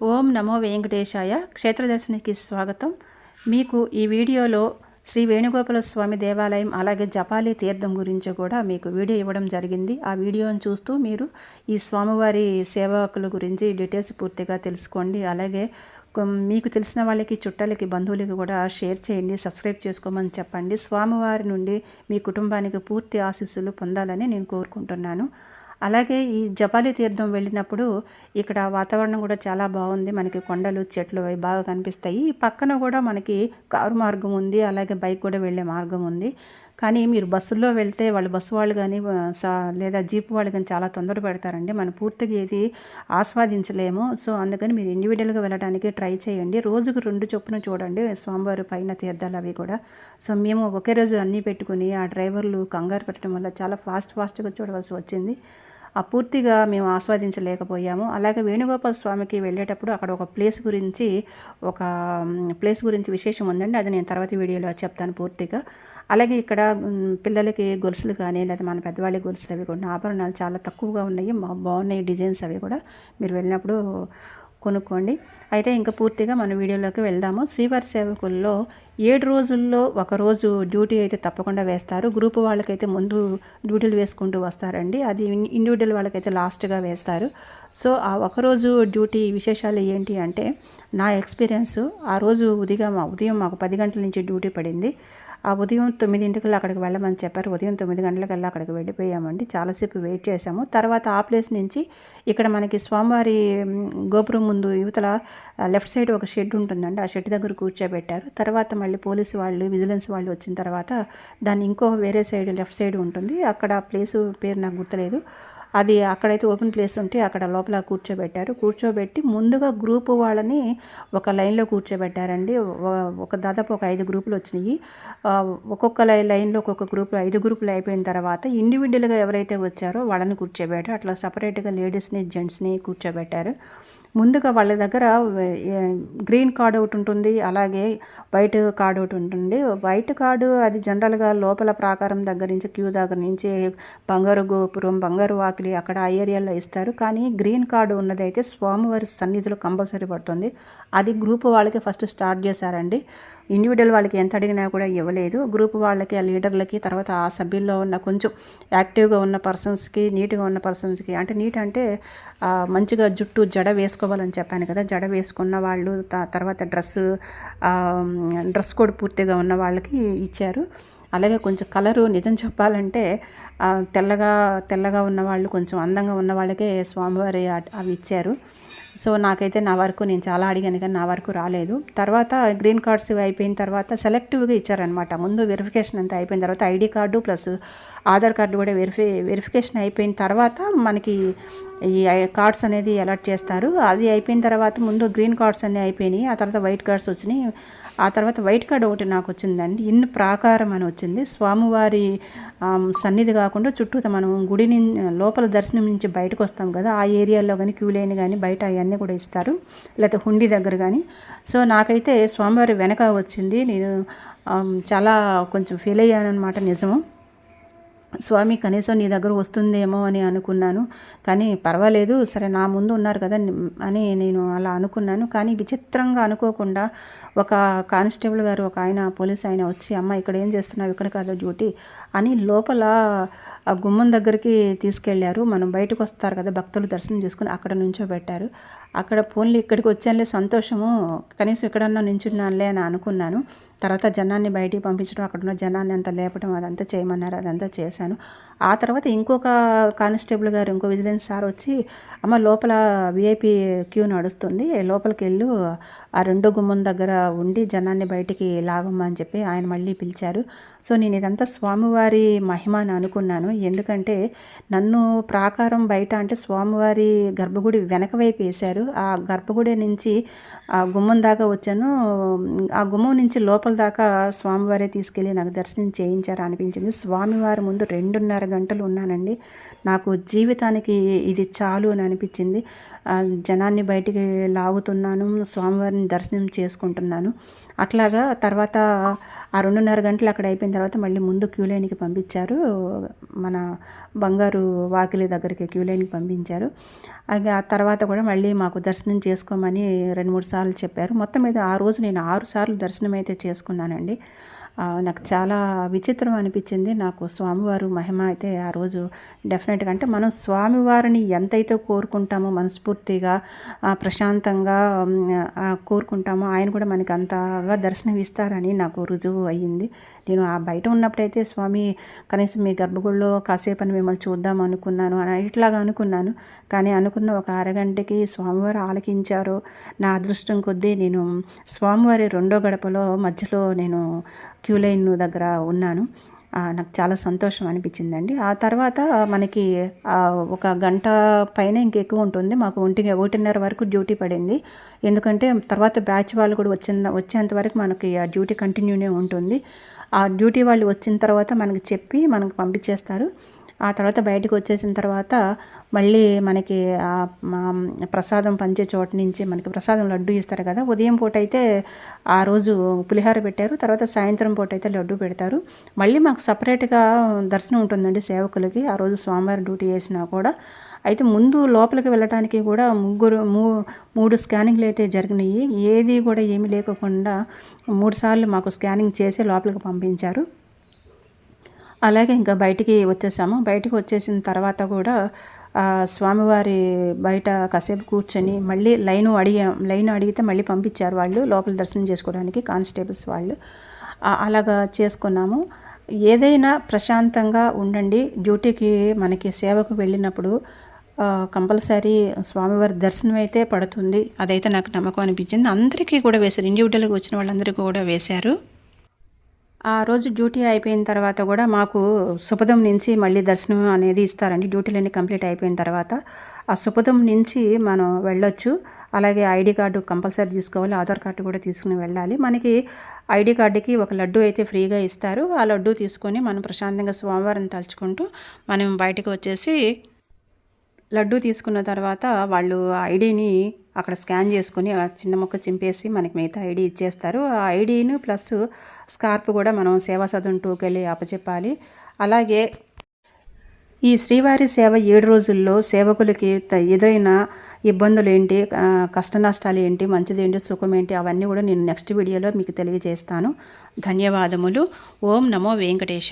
ఓం నమో వెంకటేశాయ క్షేత్రదర్శనికి స్వాగతం. మీకు ఈ వీడియోలో శ్రీ వేణుగోపాల స్వామి దేవాలయం అలాగే జపాలి తీర్థం గురించి కూడా మీకు వీడియో ఇవ్వడం జరిగింది. ఆ వీడియోని చూస్తూ మీరు ఈ స్వామివారి సేవకుల గురించి డీటెయిల్స్ పూర్తిగా తెలుసుకోండి. అలాగే మీకు తెలిసిన వాళ్ళకి చుట్టాలకి బంధువులకి కూడా షేర్ చేయండి సబ్స్క్రైబ్ చేసుకోమని చెప్పండి. స్వామివారి నుండి మీ కుటుంబానికి పూర్తి ఆశీస్సులు పొందాలని నేను కోరుకుంటున్నాను. అలాగే ఈ జపాలి తీర్థం వెళ్ళినప్పుడు ఇక్కడ వాతావరణం కూడా చాలా బాగుంది. మనకి కొండలు చెట్లు అవి బాగా కనిపిస్తాయి. ఈ పక్కన కూడా మనకి కారు మార్గం ఉంది. అలాగే బైక్ కూడా వెళ్ళే మార్గం ఉంది. కానీ మీరు బస్సుల్లో వెళ్తే వాళ్ళు బస్సు వాళ్ళు కానీ లేదా జీప్ వాళ్ళు కానీ చాలా తొందర పెడతారండి. మనం పూర్తిగా ఏది ఆస్వాదించలేము. సో అందుకని మీరు ఇండివిజువల్గా వెళ్ళడానికి ట్రై చేయండి. రోజుకు రెండు చొప్పున చూడండి స్వామివారి పైన తీర్థాలు అవి కూడా. సో మేము ఒకే రోజు అన్నీ పెట్టుకుని ఆ డ్రైవర్లు కంగారు పెట్టడం వల్ల చాలా ఫాస్ట్ ఫాస్ట్గా చూడవలసి వచ్చింది. ఆ పూర్తిగా మేము ఆస్వాదించలేకపోయాము. అలాగే వేణుగోపాల స్వామికి వెళ్ళేటప్పుడు అక్కడ ఒక ప్లేస్ గురించి ఒక ప్లేస్ గురించి విశేషం ఉందండి. అది నేను తర్వాత వీడియోలో చెప్తాను పూర్తిగా. అలాగే ఇక్కడ పిల్లలకి గొలుసులు కానీ లేదా మన పెద్దవాళ్ళకి గొలుసులు అవి కూడా ఆభరణాలు చాలా తక్కువగా ఉన్నాయి. మా- బాగున్నాయి డిజైన్స్ అవి కూడా. మీరు వెళ్ళినప్పుడు కొనుక్కోండి. అయితే ఇంకా పూర్తిగా మన వీడియోలోకి వెళ్దాము. శ్రీవారి సేవకుల్లో ఏడు రోజుల్లో ఒకరోజు డ్యూటీ అయితే తప్పకుండా వేస్తారు. గ్రూప్ వాళ్ళకైతే ముందు డ్యూటీలు వేసుకుంటూ వస్తారండి. అది ఇండివిజువల్ వాళ్ళకైతే లాస్ట్గా వేస్తారు. సో ఆ ఒకరోజు డ్యూటీ విశేషాలు ఏంటి అంటే నా ఎక్స్పీరియన్స్ ఆ రోజు ఉదయం ఉదయం మాకు పది గంటల నుంచి డ్యూటీ పడింది. ఆ ఉదయం తొమ్మిదింటికి అక్కడికి వెళ్ళమని చెప్పారు. ఉదయం తొమ్మిది గంటలకల్లా అక్కడికి వెళ్ళిపోయామండి. చాలాసేపు వెయిట్ చేసాము తర్వాత ఆ ప్లేస్ నుంచి ఇక్కడ మనకి స్వామివారి గోపురం ముందు యువతల లెఫ్ట్ సైడ్ ఒక షెడ్ ఉంటుందండి. ఆ షెడ్ దగ్గర కూర్చోబెట్టారు. తర్వాత మళ్ళీ పోలీసు వాళ్ళు విజిలెన్స్ వాళ్ళు వచ్చిన తర్వాత దాన్ని ఇంకో వేరే సైడ్ లెఫ్ట్ సైడ్ ఉంటుంది. అక్కడ ప్లేసు పేరు నాకు గుర్తులేదు. అది అక్కడైతే ఓపెన్ ప్లేస్ ఉంటే అక్కడ లోపల కూర్చోబెట్టారు. కూర్చోబెట్టి ముందుగా గ్రూపు వాళ్ళని ఒక లైన్లో కూర్చోబెట్టారండి. ఒక దాదాపు ఒక ఐదు గ్రూపులు వచ్చినాయి. ఒక్కొక్క లై లైన్లో ఒక్కొక్క గ్రూపులు ఐదు గ్రూపులు అయిపోయిన తర్వాత ఇండివిజువల్గా ఎవరైతే వచ్చారో వాళ్ళని కూర్చోబెట్టారు. అట్లా సపరేట్గా లేడీస్ని జెంట్స్ని కూర్చోబెట్టారు. ముందుగా వాళ్ళ దగ్గర గ్రీన్ కార్డు ఒకటి ఉంటుంది అలాగే వైట్ కార్డు ఒకటి ఉంటుంది. వైట్ కార్డు అది జనరల్గా లోపల ప్రాకారం దగ్గర నుంచి క్యూ దగ్గర నుంచి బంగారు గోపురం బంగారు వాకిలి అక్కడ ఆ ఏరియాలో ఇస్తారు. కానీ గ్రీన్ కార్డు ఉన్నదైతే స్వామివారి సన్నిధిలో కంపల్సరీ పడుతుంది. అది గ్రూప్ వాళ్ళకి ఫస్ట్ స్టార్ట్ చేశారండి. ఇండివిజువల్ వాళ్ళకి ఎంత అడిగినా కూడా ఇవ్వలేదు. గ్రూప్ వాళ్ళకి ఆ లీడర్లకి తర్వాత ఆ సభ్యుల్లో ఉన్న కొంచెం యాక్టివ్గా ఉన్న పర్సన్స్కి నీట్గా ఉన్న పర్సన్స్కి అంటే నీట్ అంటే మంచిగా జుట్టు జడ వేసుకోవాలని చెప్పాను కదా. జడ వేసుకున్న వాళ్ళు త- తర్వాత డ్రెస్ డ్రెస్ కోడ్ పూర్తిగా ఉన్న వాళ్ళకి ఇచ్చారు. అలాగే కొంచెం కలరు నిజం చెప్పాలంటే తెల్లగా తెల్లగా ఉన్న వాళ్ళు కొంచెం అందంగా ఉన్న వాళ్ళకే స్వామివారి అట్- అవి ఇచ్చారు. సో నాకైతే నా వరకు నేను చాలా అడిగాను కానీ నా వరకు రాలేదు. తర్వాత గ్రీన్ కార్డ్స్ ఇవి అయిపోయిన తర్వాత సెలెక్టివ్గా ఇచ్చారనమాట ముందు వెరిఫికేషన్ అంతా అయిపోయిన తర్వాత ID card plus Aadhaar card కూడా వెరిఫై వెరిఫికేషన్ అయిపోయిన తర్వాత మనకి ఈ కార్డ్స్ అనేది అలర్ట్ చేస్తారు. అది అయిపోయిన తర్వాత ముందు గ్రీన్ కార్డ్స్ అన్నీ అయిపోయినాయి. ఆ తర్వాత వైట్ కార్డ్స్ వచ్చినాయి. ఆ తర్వాత వైట్ కార్డ్ ఒకటి నాకు వచ్చిందండి. ఇన్ ప్రాకారం అని వచ్చింది. స్వామివారి సన్నిధి కాకుండా చుట్టూ మనం గుడిని లోపల దర్శనం నుంచి బయటకు వస్తాం కదా ఆ ఏరియాలో కానీ క్యూ లైన్ కానీ బయట అవన్నీ కూడా ఇస్తారు. లేకపోతే హుండీ దగ్గర కానీ సో నాకైతే స్వామివారి వెనక వచ్చింది. నేను చాలా కొంచెం ఫీల్ అయ్యాను అనమాట నిజము. స్వామి కనీసం నీ దగ్గర వస్తుందేమో అని అనుకున్నాను. కానీ పర్వాలేదు సరే నా ముందు ఉన్నారు కదా అని నేను అలా అనుకున్నాను. కానీ విచిత్రంగా అనుకోకుండా ఒక కానిస్టేబుల్ గారు ఒక ఆయన పోలీస్ ఆయన వచ్చి అమ్మ ఇక్కడ ఏం చేస్తున్నావు? ఇక్కడ కాదు డ్యూటీ అని లోపల ఆ గుమ్మం దగ్గరికి తీసుకెళ్ళారు మనం బయటకు వస్తారు కదా భక్తులు దర్శనం చేసుకుని అక్కడ నుంచో పెట్టారు. అక్కడ ఫోన్లు ఇక్కడికి వచ్చానులే సంతోషము. కనీసం ఎక్కడన్నా నించున్నానులే అని అనుకున్నాను. తర్వాత జనాన్ని బయటికి పంపించడం అక్కడ ఉన్న జనాన్ని అంతా లేపడం అదంతా చేయమన్నారు అదంతా చేశాను. ఆ తర్వాత ఇంకొక కానిస్టేబుల్ గారు ఇంకో విజిలెన్స్ సార్ వచ్చి అమ్మ లోపల విఐపి క్యూ నడుస్తుంది. లోపలికి వెళ్ళు. ఆ రెండో గుమ్మం దగ్గర ఉండి జనాన్ని బయటికి లాగమ్మా అని చెప్పి ఆయన మళ్ళీ పిలిచారు. సో నేను ఇదంతా స్వామివారి మహిమ అని అనుకున్నాను. ఎందుకంటే నన్ను ప్రాకారం బయట అంటే స్వామివారి గర్భగుడి వెనక వైపు వేశారు. ఆ గర్భగుడి నుంచి ఆ గుమ్మం దాకా వచ్చాను. ఆ గుమ్మం నుంచి లోపల దాకా స్వామివారే తీసుకెళ్ళి నాకు దర్శనం చేయించారు అనిపించింది. స్వామివారి ముందు రెండున్నర గంటలు ఉన్నానండి. నాకు జీవితానికి ఇది చాలు అని అనిపించింది. జనాన్ని బయటికి లాగుతున్నాను స్వామివారిని దర్శనం చేసుకుంటున్నాను. అట్లాగా తర్వాత ఆ రెండున్నర గంటలు అక్కడ అయిపోయిన తర్వాత మళ్ళీ ముందు క్యూ లైన్కి పంపించారు. మన బంగారు వాకిలి దగ్గరికి క్యూ లైన్కి పంపించారు. అది ఆ తర్వాత కూడా మళ్ళీ మాకు మాకు దర్శనం చేసుకోమని రెండు మూడు సార్లు చెప్పారు. మొత్తం మీద ఆ రోజు నేను ఆరు సార్లు దర్శనం అయితే చేసుకున్నానండి. నాకు చాలా విచిత్రం అనిపించింది. నాకు స్వామివారు మహిమ అయితే ఆ రోజు డెఫినెట్గా అంటే మనం స్వామివారిని ఎంతైతే కోరుకుంటామో మనస్ఫూర్తిగా ప్రశాంతంగా కోరుకుంటామో ఆయన కూడా మనకి అంతగా దర్శనం ఇస్తారని నాకు రుజువు అయ్యింది. నేను ఆ బయట ఉన్నప్పుడైతే స్వామి కనీసం మీ గర్భగుడిలో కాసేపు అని మిమ్మల్ని చూద్దాం అనుకున్నాను అని ఇట్లాగా అనుకున్నాను. కానీ అనుకున్న ఒక అరగంటకి స్వామివారు ఆలకించారు. నా అదృష్టం కొద్దీ నేను స్వామివారి రెండో గడపలో మధ్యలో నేను క్యూ లైన్ దగ్గర ఉన్నాను. నాకు చాలా సంతోషం అనిపించిందండి. ఆ తర్వాత మనకి ఒక గంట పైన ఇంకెక్కువ ఉంటుంది. మాకు ఒంటి ఒకటిన్నర వరకు డ్యూటీ పడింది. ఎందుకంటే తర్వాత బ్యాచ్ వాళ్ళు కూడా వచ్చిన వచ్చేంత వరకు మనకి ఆ డ్యూటీ కంటిన్యూనే ఉంటుంది. ఆ డ్యూటీ వాళ్ళు వచ్చిన తర్వాత మనకి చెప్పి మనకు పంపించేస్తారు. ఆ తర్వాత బయటకు వచ్చేసిన తర్వాత మళ్ళీ మనకి ప్రసాదం పంచే చోట నుంచి మనకి ప్రసాదం లడ్డు ఇస్తారు కదా ఉదయం పూట అయితే ఆ రోజు పులిహార పెట్టారు తర్వాత సాయంత్రం పూట అయితే లడ్డు పెడతారు. మళ్ళీ మాకు సపరేట్గా దర్శనం ఉంటుందండి సేవకులకి ఆ రోజు స్వామివారి డ్యూటీ చేసినా కూడా. అయితే ముందు లోపలికి వెళ్ళటానికి కూడా ముగ్గురు మూ మూడు స్కానింగ్లు అయితే జరిగినాయి. ఏది కూడా ఏమీ లేకుండా మూడు సార్లు మాకు స్కానింగ్ చేసి లోపలికి పంపించారు. అలాగే ఇంకా బయటికి వచ్చేసాము. బయటికి వచ్చేసిన తర్వాత కూడా స్వామివారి బయట కాసేపు కూర్చొని మళ్ళీ లైను అడిగా లైన్ అడిగితే మళ్ళీ పంపించారు వాళ్ళు లోపల దర్శనం చేసుకోవడానికి కానిస్టేబుల్స్ వాళ్ళు. అలాగా చేసుకున్నాము. ఏదైనా ప్రశాంతంగా ఉండండి. డ్యూటీకి మనకి సేవకు వెళ్ళినప్పుడు కంపల్సరీ స్వామివారి దర్శనం అయితే పడుతుంది. అదైతే నాకు నమ్మకం అనిపించింది. అందరికీ కూడా వేశారు. ఇండివిజువల్గా వచ్చిన వాళ్ళందరికీ కూడా వేశారు. ఆ రోజు డ్యూటీ అయిపోయిన తర్వాత కూడా మాకు సుపదం నుంచి మళ్ళీ దర్శనం అనేది ఇస్తారండి. డ్యూటీలన్నీ కంప్లీట్ అయిపోయిన తర్వాత ఆ సుపదం నుంచి మనం వెళ్ళొచ్చు. అలాగే ఐడి కార్డు కంపల్సరీ తీసుకోవాలి. ఆధార్ కార్డు కూడా తీసుకుని వెళ్ళాలి. మనకి ఐడి కార్డుకి ఒక లడ్డు అయితే ఫ్రీగా ఇస్తారు. ఆ లడ్డు తీసుకొని మనం ప్రశాంతంగా స్వామివారిని తలుచుకుంటూ మనం బయటకు వచ్చేసి లడ్డు తీసుకున్న తర్వాత వాళ్ళు ఐడిని అక్కడ స్కాన్ చేసుకుని చిన్న మొక్క చింపేసి మనకి మిగతా ఐడి ఇచ్చేస్తారు. ఆ ఐడిను ప్లస్ స్కార్ప్ కూడా మనం సేవా సదన్ టూకి వెళ్ళి అప్పచెప్పాలి. అలాగే ఈ శ్రీవారి సేవ ఏడు రోజుల్లో సేవకులకి త- ఎదురైన ఇబ్బందులు ఏంటి కష్ట నష్టాలు ఏంటి మంచిదేంటి సుఖం ఏంటి అవన్నీ కూడా నేను నెక్స్ట్ వీడియోలో మీకు తెలియజేస్తాను. ధన్యవాదములు. ఓం నమో వెంకటేశ